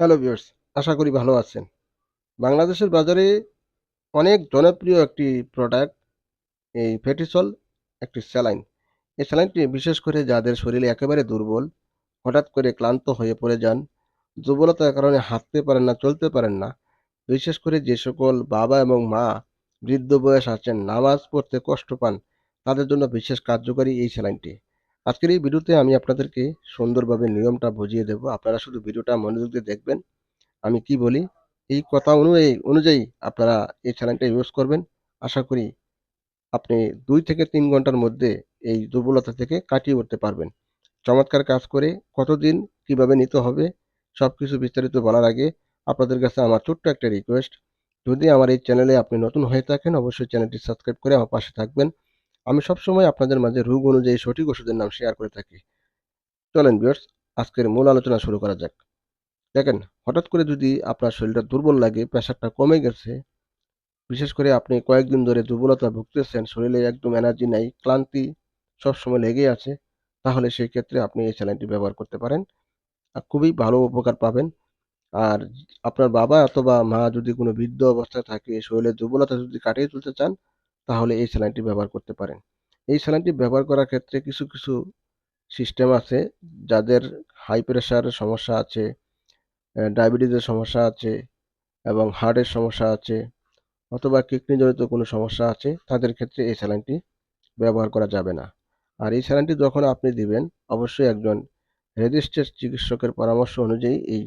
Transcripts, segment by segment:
Hello viewers আশা করি ভালো আছেন। বাংলাদেশের বাজারে অনেক জনপ্রিয় একটি প্রোডাক্ট এই ফেটিসল একটি স্যালাইন এই স্যালাইনটি বিশেষ করে যাদের শরীরে একেবারে দুর্বল, হঠাৎ করে ক্লান্ত হয়ে পড়ে যান, দুর্বলতার কারণে হাঁটতে পারেন না, চলতে পারেন না, বিশেষ করে যে সকল বাবা এবং মা বৃদ্ধ বয়স আছেন, নামাজ পড়তে কষ্ট পান, তাদের জন্য বিশেষ কার্যকরী এই স্যালাইনটি আজকের এই ভিডিওতে আমি আপনাদেরকে সুন্দরভাবে নিয়মটা বুঝিয়ে দেব। আপনারা শুধু ভিডিওটা মনোযোগ দিয়ে দেখবেন। আমি কি বলি? এই কথা অনুযায়ী অনুযায়ী আপনারা এই চ্যানেলটা ইউজ করবেন। আশা করি আপনি দুই থেকে তিন ঘণ্টার মধ্যে এই দুর্বলতা থেকে কাটিয়ে উঠতে পারবেন। চমৎকার কাজ করে কতদিন কীভাবে নিতে হবে সব কিছু বিস্তারিত বলার আগে আপনাদের কাছে আমার ছোট্ট একটা রিকোয়েস্ট যদি আমার এই চ্যানেলে আপনি নতুন হয়ে থাকেন, অবশ্যই চ্যানেলটি সাবস্ক্রাইব করে আমার পাশে থাকবেন। আমি সবসময় আপনাদের মাঝে রোগ অনুযায়ী সঠিক ওষুধের নাম শেয়ার করে থাকি। চলেন বিয়ার্স আজকের মূল আলোচনা শুরু করা যাক। দেখেন, হঠাৎ করে যদি আপনার শরীরটা দুর্বল লাগে প্রেশারটা কমে গেছে, বিশেষ করে আপনি কয়েকদিন ধরে দুর্বলতা ভুগতেছেন, শরীরে একদম এনার্জি নাই, ক্লান্তি সবসময় লেগে আছে, তাহলে সেই ক্ষেত্রে আপনি এই চ্যানেলটি ব্যবহার করতে পারেন। আর খুবই ভালো উপকার পাবেন। আর আপনার বাবা অথবা মা যদি কোনো বৃদ্ধ অবস্থায় থাকে শরীরের দুর্বলতা যদি কাটিয়ে তুলতে চান তাহলে এই স্যালাইনটি ব্যবহার করতে পারেন। এই স্যালাইনটি ব্যবহার করার ক্ষেত্রে কিছু কিছু সিস্টেম আছে যাদের হাই প্রেশারের সমস্যা আছে ডায়াবেটিসের সমস্যা আছে এবং হার্টের সমস্যা আছে অথবা কিডনিজনিত কোনো সমস্যা আছে, তাদের ক্ষেত্রে এই স্যালাইনটি ব্যবহার করা যাবে না। আর এই স্যালাইনটি যখন আপনি দিবেন, অবশ্যই একজন রেজিস্টার্ড চিকিৎসকের পরামর্শ অনুযায়ী এই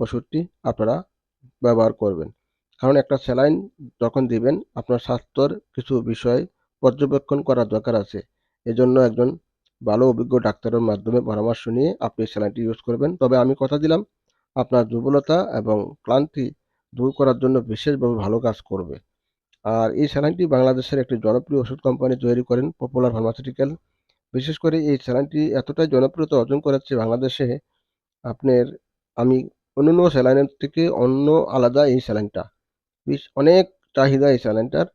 ওষুধটি আপনারা ব্যবহার করবেন। কারণ একটা স্যালাইন যখন দিবেন, আপনার স্বাস্থ্যর কিছু বিষয় পর্যবেক্ষণ করার দরকার আছে। এজন্য একজন ভালো, অভিজ্ঞ ডাক্তারের মাধ্যমে পরামর্শ নিয়ে আপনি স্যালাইনটি ইউজ করবেন। তবে আমি কথা দিলাম, আপনার দুর্বলতা এবং ক্লান্তি দূর করার জন্য বিশেষভাবে ভালো কাজ করবে। আর এই স্যালাইনটি বাংলাদেশের একটি জনপ্রিয় ওষুধ কোম্পানি তৈরি করেন পপুলার ফার্মাসিউটিক্যাল। বিশেষ করে এই স্যালাইনটি এতটাই জনপ্রিয়তা অর্জন করেছে বাংলাদেশে, আপনার আমি অন্যান্য স্যালাইনের থেকে অন্য আলাদা এই স্যালাইনটা। বিশ অনেক চাহিদা এই স্যালাইনটার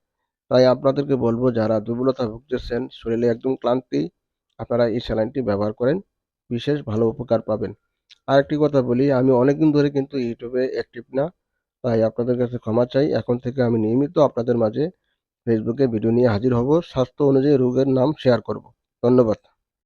তাই আপনাদেরকে বলব, যারা দুর্বলতা ভুগতেছেন, শরীরে একদম ক্লান্তি, আপনারা এই স্যালাইনটি ব্যবহার করেন। বিশেষ ভালো উপকার পাবেন। আরেকটি কথা বলি, আমি অনেকদিন ধরে কিন্তু ইউটিউবে অ্যাক্টিভ না, তাই আপনাদের কাছে ক্ষমা চাই। এখন থেকে আমি নিয়মিত আপনাদের মাঝে ফেসবুকে ভিডিও নিয়ে হাজির হব। স্বাস্থ্য অনুযায়ী রোগের নাম শেয়ার করব। ধন্যবাদ।